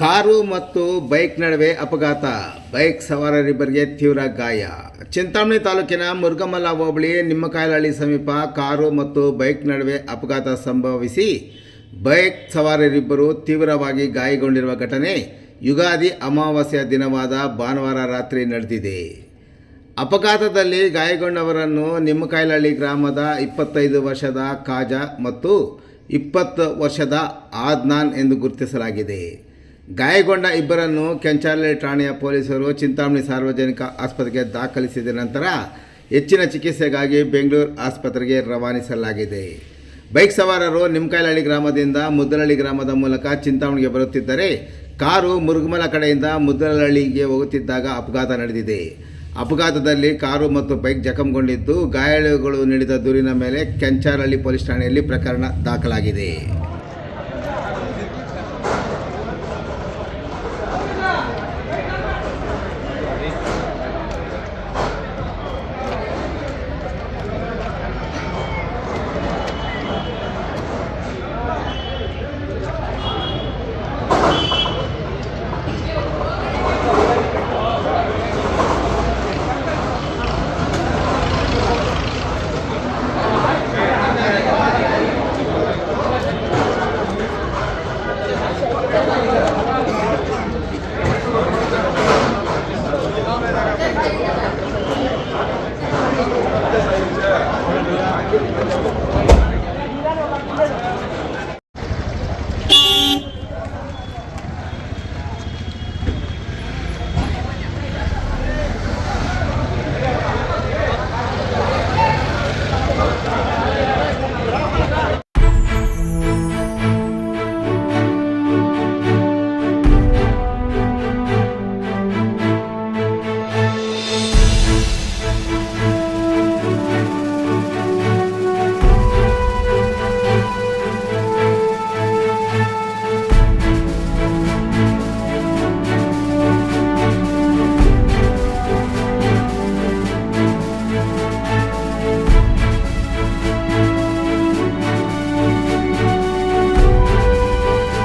Car ಮತ್ತು bike ನಡುವೆ ಅಪಘಾತ. ಬೈಕ್ ಸವಾರರಿಬ್ಬರಿಗೆ ತೀವ್ರ ಗಾಯ. ಚಿಂತಾಮಣಿ ತಾಲೂಕಿನ ಮುರುಗಮಲ್ಲ ಹೋಬಳಿ ನಿಮ್ಮಕಾಯಲಹಳ್ಳಿ ಸಮೀಪ ಕಾರು ಮತ್ತು ಬೈಕ್ ನಡುವೆ ಅಪಘಾತ ಸಂಭವಿಸಿ ಬೈಕ್ ಸವಾರರಿಬ್ಬರು ತೀವ್ರವಾಗಿ ಗಾಯಗೊಂಡಿರುವ ಘಟನೆ ಯುಗಾದಿ ಅಮಾವಾಸ್ಯ ದಿನವಾದ ಭಾನುವಾರ ರಾತ್ರಿ ನಡೆದಿದೆ. ಅಪಘಾತದಲ್ಲಿ ಗಾಯಗೊಂಡವರನ್ನು ನಿಮ್ಮಕಾಯಲಹಳ್ಳಿ ಗ್ರಾಮದ ಇಪ್ಪತ್ತೈದು ವರ್ಷದ ಕಾಜಾ ಮತ್ತು ಇಪ್ಪತ್ತು ವರ್ಷದ ಆದ್ನಾನ್ ಎಂದು ಗುರುತಿಸಲಾಗಿದೆ. ಗಾಯಗೊಂಡ ಇಬ್ಬರನ್ನು ಕೆಂಚಾಲೆ ಠಾಣೆಯ ಪೊಲೀಸರು ಚಿಂತಾಮಣಿ ಸಾರ್ವಜನಿಕ ಆಸ್ಪತ್ರೆಗೆ ದಾಖಲಿಸಿದ ನಂತರ ಹೆಚ್ಚಿನ ಚಿಕಿತ್ಸೆಗಾಗಿ ಬೆಂಗಳೂರು ಆಸ್ಪತ್ರೆಗೆ ರವಾನಿಸಲಾಗಿದೆ. ಬೈಕ್ ಸವಾರರು ನಿಮ್ಕಾಯಲಹಳ್ಳಿ ಗ್ರಾಮದಿಂದ ಮುದ್ದಲಹಳ್ಳಿ ಗ್ರಾಮದ ಮೂಲಕ ಚಿಂತಾಮಣಿಗೆ ಬರುತ್ತಿದ್ದರೆ ಕಾರು ಮುರುಗಮಲ ಕಡೆಯಿಂದ ಮುದ್ದಲಹಳ್ಳಿಗೆ ಹೋಗುತ್ತಿದ್ದಾಗ ಅಪಘಾತ ನಡೆದಿದೆ. ಅಪಘಾತದಲ್ಲಿ ಕಾರು ಮತ್ತು ಬೈಕ್ ಜಖಂಗೊಂಡಿದ್ದು ಗಾಯಾಳುಗಳು ನೀಡಿದ ದೂರಿನ ಮೇಲೆ ಕೆಂಚಾರಹಳ್ಳಿ ಪೊಲೀಸ್ ಠಾಣೆಯಲ್ಲಿ ಪ್ರಕರಣ ದಾಖಲಾಗಿದೆ.